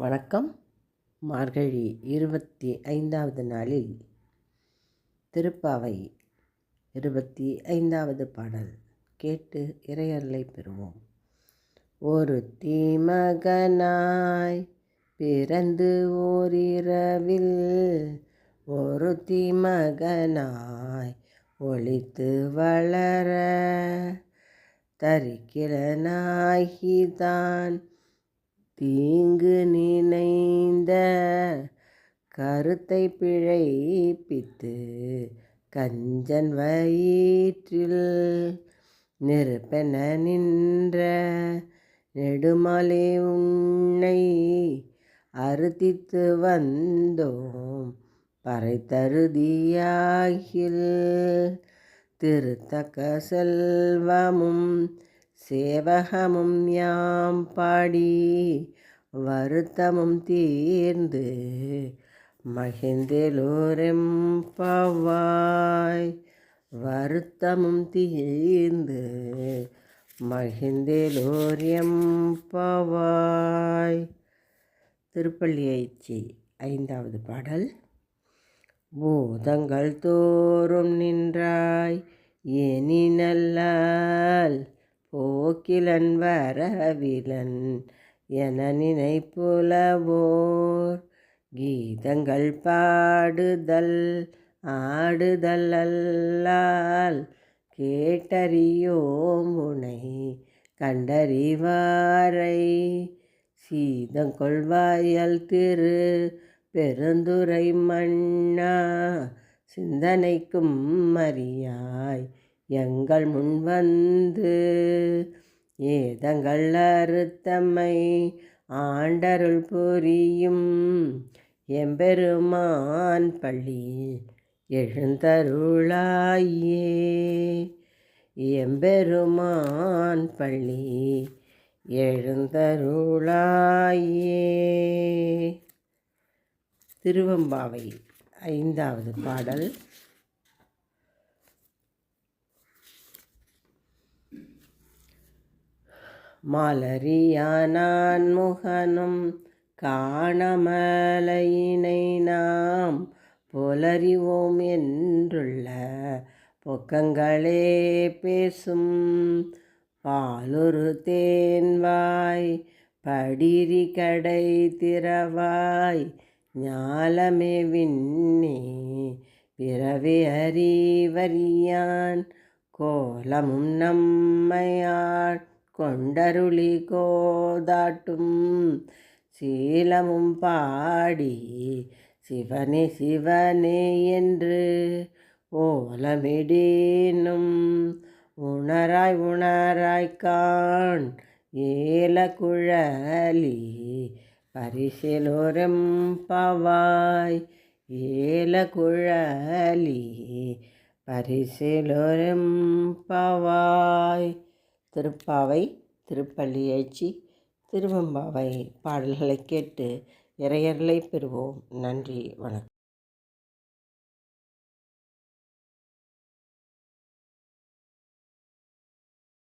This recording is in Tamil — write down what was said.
வணக்கம். மார்கழி இருபத்தி ஐந்தாவது நாளில் திருப்பாவை இருபத்தி ஐந்தாவது பாடல் கேட்டு இறையர்களை பெறுவோம். ஒரு தீமகனாய் பிறந்து ஓரிரவில் ஒரு தீமகனாய் ஒழித்து வளர தரிக்கிறனாகிதான் தீங்கு நினைந்த கருத்தை பிழைப்பித்து கஞ்சன் வயிற்றில் நெருப்பென நின்ற நெடுமலை உன்னை அறுத்தித்து வந்தோம். பறைத்தருதியாகில் திருத்தக்க செல்வமும் சேவகமும் யாம் பாடி வருத்தமும் தீர்ந்து மகிழ்ந்தெலோரெம்பாவாய் வருத்தமும் தீர்ந்து மகிழ்ந்தெலோரியம்பாவாய் பவாய். ஐச்சி ஐந்தாவது பாடல். பூதங்கள் தோறும் நின்றாய் எனி நல்லால் போக்கிலன் வரவிலன் என நினைப்புலவோர். கீதங்கள் பாடுதல் ஆடுதல் அல்லால் கேட்டறியோம் உனை கண்டறிவாரை. சீதங்கொள்வாயல் திரு பெருந்துரை மண்ணா சிந்தனைக்கும் மரியாய் எங்கள் முன் வந்து ஏதங்கள் அறுத்தம்மை ஆண்டருள் புரியும். எம்பெருமான் பள்ளி எழுந்தருளாயே. எம்பெருமான் பள்ளி எழுந்தருளாயே. திருவம்பாவை ஐந்தாவது பாடல். மலரியானான் முகனும் காணமலையினை நாம் புலறிவோம் என்றுள்ள பொக்கங்களே பேசும் பாலுரு தேன்வாய் படிரி கடை திறவாய் ஞாலமே விண்ணே பிறவி அறிவறியான் கோலமும் நம்மையாள் கொண்டருளி கோதாட்டும் சீலமும் பாடி சிவனே சிவனே என்று ஓலமிடேனும். உணராய் உணராய் கான் ஏல குழலி பரிசிலோரம் பவாய் ஏல குழலி பரிசிலோரம் பவாய் திருப்பாவை திருப்பள்ளியச்சி திருவம்பாவை பாடல்களை கேட்டு இறையர்களை பெறுவோம். நன்றி வணக்கம்.